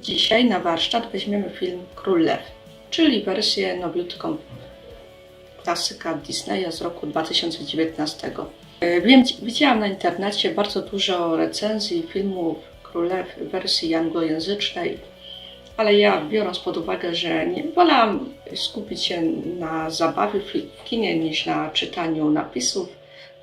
Dzisiaj na warsztat weźmiemy film Król Lew, czyli wersję nowiutką klasyka Disneya z roku 2019. E, widziałam na internecie bardzo dużo recenzji filmów Król Lew w wersji anglojęzycznej, ale ja biorąc pod uwagę, że nie wolałam skupić się na zabawie w kinie niż na czytaniu napisów,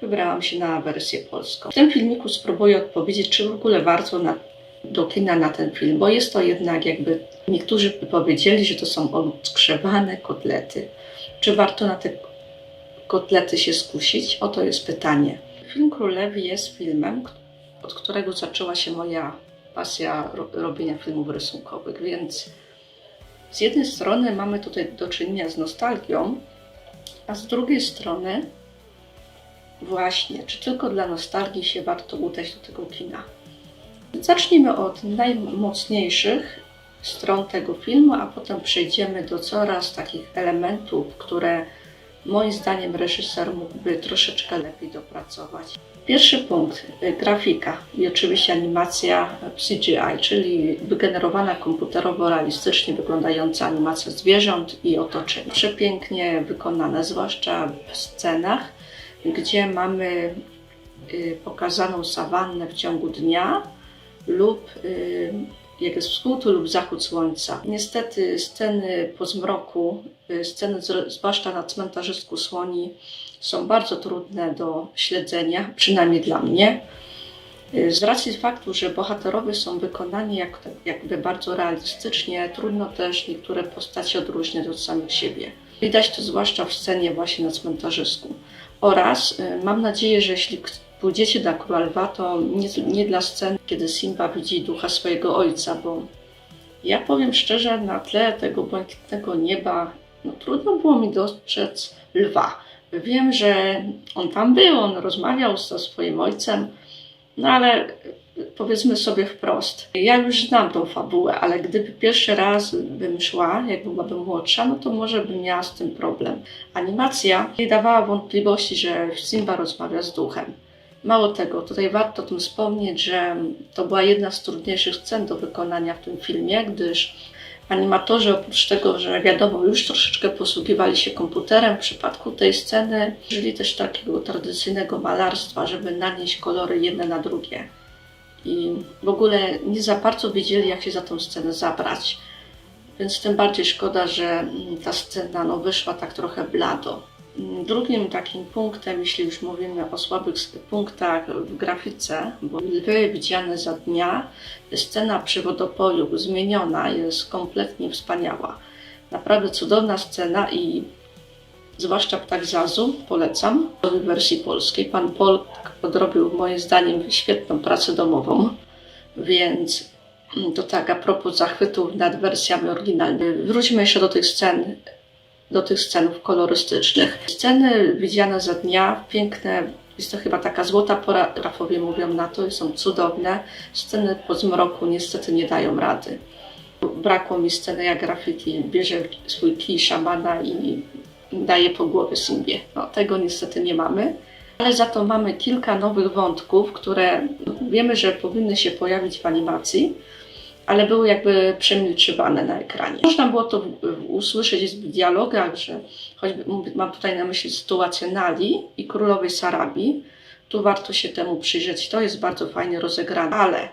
wybrałam się na wersję polską. W tym filmiku spróbuję odpowiedzieć, czy w ogóle warto na, do kina na ten film, bo jest to jednak jakby, niektórzy by powiedzieli, że to są odgrzewane kotlety. Czy warto na te kotlety się skusić? Oto jest pytanie. Film Królewi jest filmem, od którego zaczęła się moja pasja ro- robienia filmów rysunkowych, więc z jednej strony mamy tutaj do czynienia z nostalgią, a z drugiej strony właśnie, czy tylko dla nostalgii się warto udać do tego kina. Zacznijmy od najmocniejszych stron tego filmu, a potem przejdziemy do coraz takich elementów, które moim zdaniem reżyser mógłby troszeczkę lepiej dopracować. Pierwszy punkt, y, grafika i oczywiście animacja CGI, czyli wygenerowana komputerowo realistycznie wyglądająca animacja zwierząt i otoczenia. Przepięknie wykonane, zwłaszcza w scenach, gdzie mamy y, pokazaną sawannę w ciągu dnia lub y, jak jest wschód lub zachód słońca. Niestety sceny po zmroku, y, sceny zwłaszcza na cmentarzysku Słoni są bardzo trudne do śledzenia, przynajmniej dla mnie. Y, Z racji faktu, że bohaterowie są wykonani jak, jakby bardzo realistycznie, trudno też niektóre postacie odróżniać od samych siebie. Widać to zwłaszcza w scenie właśnie na cmentarzysku. Oraz mam nadzieję, że jeśli pójdziecie na Króla to nie, nie dla scen, kiedy Simba widzi ducha swojego ojca, bo ja powiem szczerze, na tle tego błękitnego nieba, no trudno było mi dostrzec lwa. Wiem, że on tam był, on rozmawiał ze swoim ojcem, no ale powiedzmy sobie wprost, ja już znam tą fabułę, ale gdyby pierwszy raz bym szła, jak byłabym młodsza, no to może bym miała z tym problem. Animacja nie dawała wątpliwości, że Simba rozmawia z duchem. Mało tego, tutaj warto o tym wspomnieć, że to była jedna z trudniejszych scen do wykonania w tym filmie, gdyż animatorzy oprócz tego, że wiadomo, już troszeczkę posługiwali się komputerem w przypadku tej sceny, użyli też takiego tradycyjnego malarstwa, żeby nanieść kolory jedne na drugie. I w ogóle nie za bardzo wiedzieli, jak się za tą scenę zabrać. Więc tym bardziej szkoda, że ta scena no, wyszła tak trochę blado. Mm, Drugim takim punktem, jeśli już mówimy o słabych punktach w grafice, bo lwy widziane za dnia, scena przy wodopoju zmieniona jest kompletnie wspaniała. Naprawdę cudowna scena i zwłaszcza Ptak Zazu polecam w wersji polskiej. Pan Polk odrobił moim zdaniem świetną pracę domową, więc mm, to tak a propos zachwytów nad wersjami oryginalnymi. Wróćmy jeszcze do tych scen do tych scenów kolorystycznych. Sceny widziane za dnia, piękne, jest to chyba taka złota pora, grafowie mówią na to i są cudowne. Sceny po zmroku niestety nie dają rady. Brakło mi sceny jak grafiki, bierze swój kij szamana i daje po głowie Simbie. No, tego niestety nie mamy. Ale za to mamy kilka nowych wątków, które wiemy, że powinny się pojawić w animacji, ale były jakby przemilczywane na ekranie. Można było to usłyszeć w dialogach, że choćby mam tutaj na myśli sytuację Nali i królowej Sarabi. Tu warto się temu przyjrzeć. To jest bardzo fajnie rozegrane, ale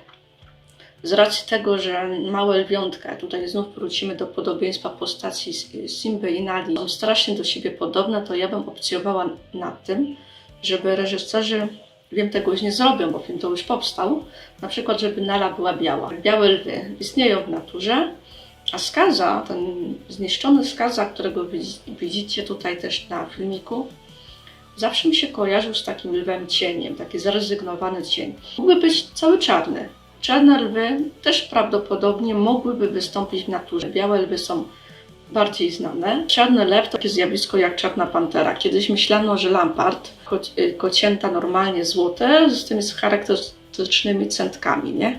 z racji tego, że małe lwiątka, tutaj znów wrócimy do podobieństwa postaci Simby i Nali, są strasznie do siebie podobne, to ja bym opcjowała nad tym, żeby reżyserzy, wiem tego już nie zrobią, bo film to już powstał, na przykład, żeby Nala była biała. Białe lwy istnieją w naturze, a skaza, ten zniszczony skaza, którego widzi- widzicie tutaj też na filmiku, zawsze mi się kojarzył z takim lwem cieniem, taki zrezygnowany cień. Mógłby być cały czarny. Czarne lwy też prawdopodobnie mogłyby wystąpić w naturze. Białe lwy są bardziej znane. Czarny lew to takie zjawisko jak czarna pantera. Kiedyś myślano, że lampart, ko- y, kocięta normalnie złote, z tymi charakterystycznymi centkami, nie?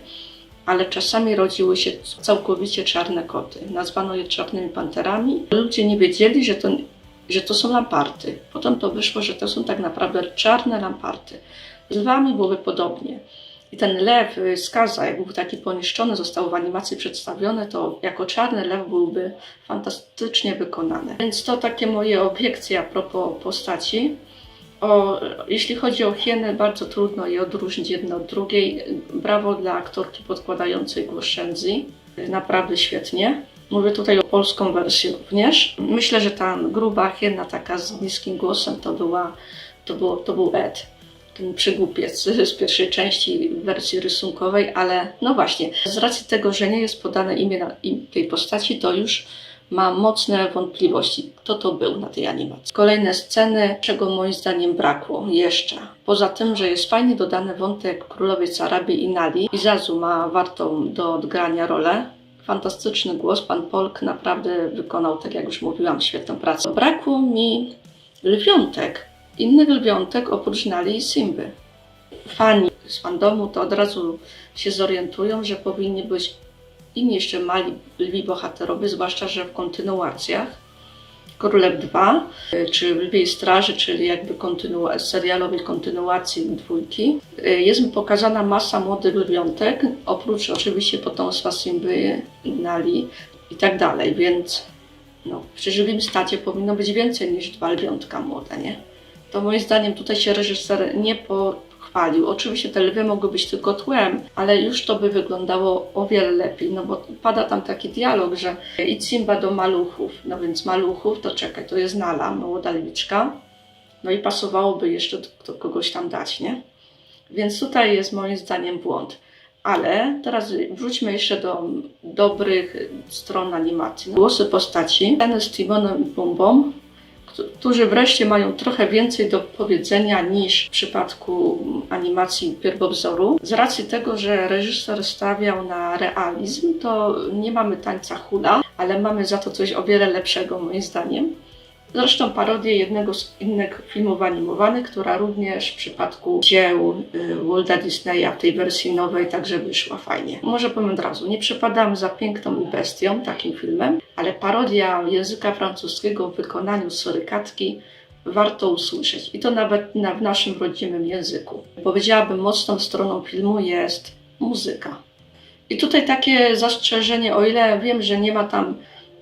Ale czasami rodziły się całkowicie czarne koty. Nazwano je czarnymi panterami. Ludzie nie wiedzieli, że to, że to są lamparty. Potem to wyszło, że to są tak naprawdę czarne lamparty. Z lwami byłoby podobnie. I ten lew y, skaza, jak był taki poniszczony, został w animacji przedstawiony, to jako czarny lew byłby fantastycznie wykonany. Więc to takie moje obiekcje a propos postaci. O, jeśli chodzi o hieny, bardzo trudno je odróżnić jedno od drugiej. Brawo dla aktorki podkładającej głos Shenzi. Naprawdę świetnie. Mówię tutaj o polską wersji również. Myślę, że ta gruba hiena taka z niskim głosem to, była, to, było, to był Ed. Przygłupiec z pierwszej części wersji rysunkowej, ale no właśnie, z racji tego, że nie jest podane imię tej postaci, to już mam mocne wątpliwości, kto to był na tej animacji. Kolejne sceny, czego moim zdaniem brakło jeszcze. Poza tym, że jest fajnie dodany wątek królowej Arabii i Nali, Izazu ma wartą do odgrania rolę. Fantastyczny głos, pan Polk naprawdę wykonał, tak jak już mówiłam, świetną pracę. Brakło mi lwiątek, innych lwiątek oprócz Nali i Simby. Fani z fandomu to od razu się zorientują, że powinni być inni jeszcze mali lwi bohaterowie, zwłaszcza, że w kontynuacjach Królew 2, czy w Lwiej Straży, czyli jakby kontynu- serialowej kontynuacji dwójki, jest pokazana masa młodych lwiątek, oprócz oczywiście potomstwa Simby, Nali i tak dalej, więc no, przy żywym stacie powinno być więcej niż dwa lwiątka młode, nie? To moim zdaniem tutaj się reżyser nie pochwalił. Oczywiście te lwy mogły być tylko tłem, ale już to by wyglądało o wiele lepiej, no bo pada tam taki dialog, że idź Simba do maluchów, no więc maluchów to czekaj, to jest Nala, młoda lwiczka, no i pasowałoby jeszcze do kogoś tam dać, nie? Więc tutaj jest moim zdaniem błąd. Ale teraz wróćmy jeszcze do dobrych stron animacji. Głosy postaci. Ten z Timonem i Pumbą którzy wreszcie mają trochę więcej do powiedzenia niż w przypadku animacji pierwowzoru. Z racji tego, że reżyser stawiał na realizm, to nie mamy tańca hula, ale mamy za to coś o wiele lepszego moim zdaniem. Zresztą parodię jednego z innych filmów animowanych, która również w przypadku dzieł y, Walda Disneya w tej wersji nowej także wyszła fajnie. Może powiem od razu, nie przepadam za Piękną i Bestią, takim filmem, ale parodia języka francuskiego w wykonaniu Sorykatki warto usłyszeć. I to nawet na, w naszym rodzimym języku. Powiedziałabym, mocną stroną filmu jest muzyka. I tutaj takie zastrzeżenie, o ile wiem, że nie ma tam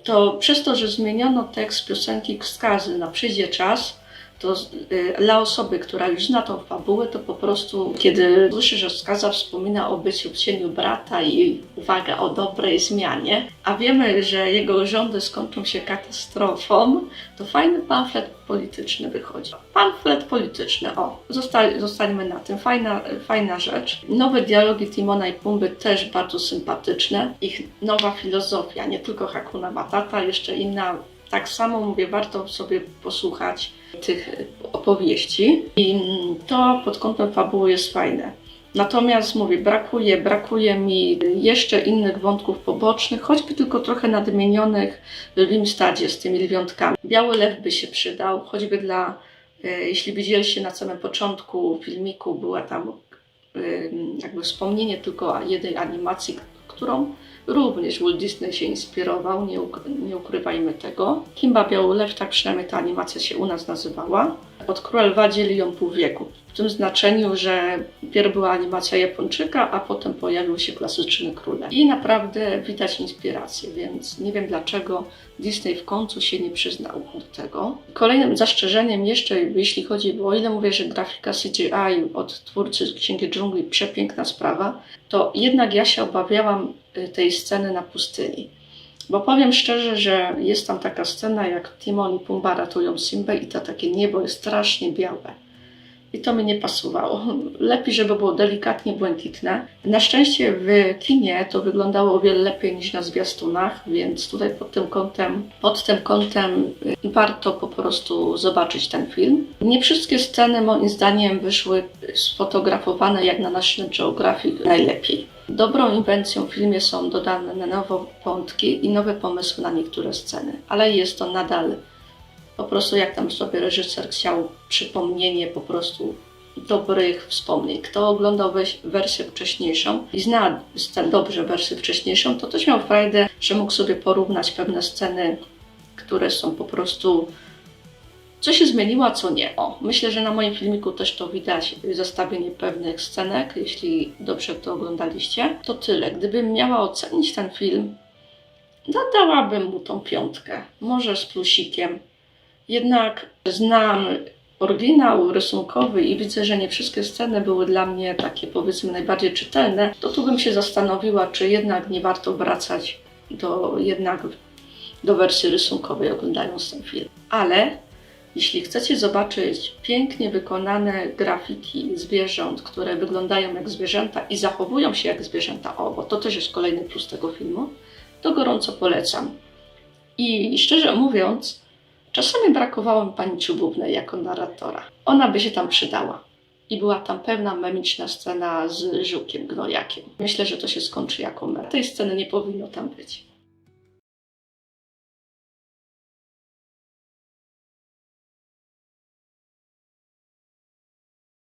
to przez to, że zmieniono tekst piosenki Skazy na przyjdzie czas, to y, dla osoby, która już zna tą fabułę, to po prostu, kiedy słyszy, że Skaza wspomina o byciu w cieniu brata i uwaga o dobrej zmianie, a wiemy, że jego rządy skończą się katastrofą, to fajny pamflet polityczny wychodzi. Pamflet polityczny, o, zostańmy na tym, fajna, fajna rzecz. Nowe dialogi Timona i Pumby też bardzo sympatyczne. Ich nowa filozofia, nie tylko Hakuna Matata, jeszcze inna tak samo mówię, warto sobie posłuchać tych opowieści i to pod kątem fabuły jest fajne. Natomiast mówię, brakuje, brakuje mi jeszcze innych wątków pobocznych, choćby tylko trochę nadmienionych w Limstadzie z tymi lwiątkami. Biały lew by się przydał, choćby dla, e, jeśli widzieliście na samym początku filmiku, była tam e, jakby wspomnienie tylko jednej animacji, którą Również Walt Disney się inspirował, nie, nie ukrywajmy tego. Kimba Białolew, tak przynajmniej ta animacja się u nas nazywała. Od Króla Lwa dzieli ją pół wieku. W tym znaczeniu, że pierw była animacja Japończyka, a potem pojawił się klasyczny król. I naprawdę widać inspirację, więc nie wiem dlaczego Disney w końcu się nie przyznał do tego. Kolejnym zastrzeżeniem jeszcze, jeśli chodzi, bo o ile mówię, że grafika CGI od twórcy Księgi Dżungli przepiękna sprawa, to jednak ja się obawiałam tej sceny na pustyni. Bo powiem szczerze, że jest tam taka scena, jak Timon i Pumba ratują Simbę i to takie niebo jest strasznie białe. I to mi nie pasowało. Lepiej, żeby było delikatnie błękitne. Na szczęście w kinie to wyglądało o wiele lepiej niż na zwiastunach, więc tutaj pod tym kątem, pod tym kątem y, warto po prostu zobaczyć ten film. Nie wszystkie sceny moim zdaniem wyszły sfotografowane jak na National Geographic najlepiej. Dobrą inwencją w filmie są dodane nowe wątki i nowe pomysły na niektóre sceny, ale jest to nadal po prostu jak tam sobie reżyser chciał przypomnienie po prostu dobrych wspomnień. Kto oglądał wersję wcześniejszą i zna dobrze wersję wcześniejszą, to też miał frajdę, że mógł sobie porównać pewne sceny, które są po prostu Co się zmieniło, a co nie? O, myślę, że na moim filmiku też to widać, zestawienie pewnych scenek, jeśli dobrze to oglądaliście. To tyle. Gdybym miała ocenić ten film, dodałabym mu tą piątkę, może z plusikiem. Jednak znam oryginał rysunkowy i widzę, że nie wszystkie sceny były dla mnie takie powiedzmy najbardziej czytelne, to tu bym się zastanowiła, czy jednak nie warto wracać do jednak do wersji rysunkowej oglądając ten film. Ale jeśli chcecie zobaczyć pięknie wykonane grafiki zwierząt, które wyglądają jak zwierzęta i zachowują się jak zwierzęta, o, bo to też jest kolejny plus tego filmu, to gorąco polecam. I szczerze mówiąc, czasami brakowało mi pani Czubównej jako narratora. Ona by się tam przydała. I była tam pewna memiczna scena z żukiem, gnojakiem. Myślę, że to się skończy jako mem. Tej sceny nie powinno tam być.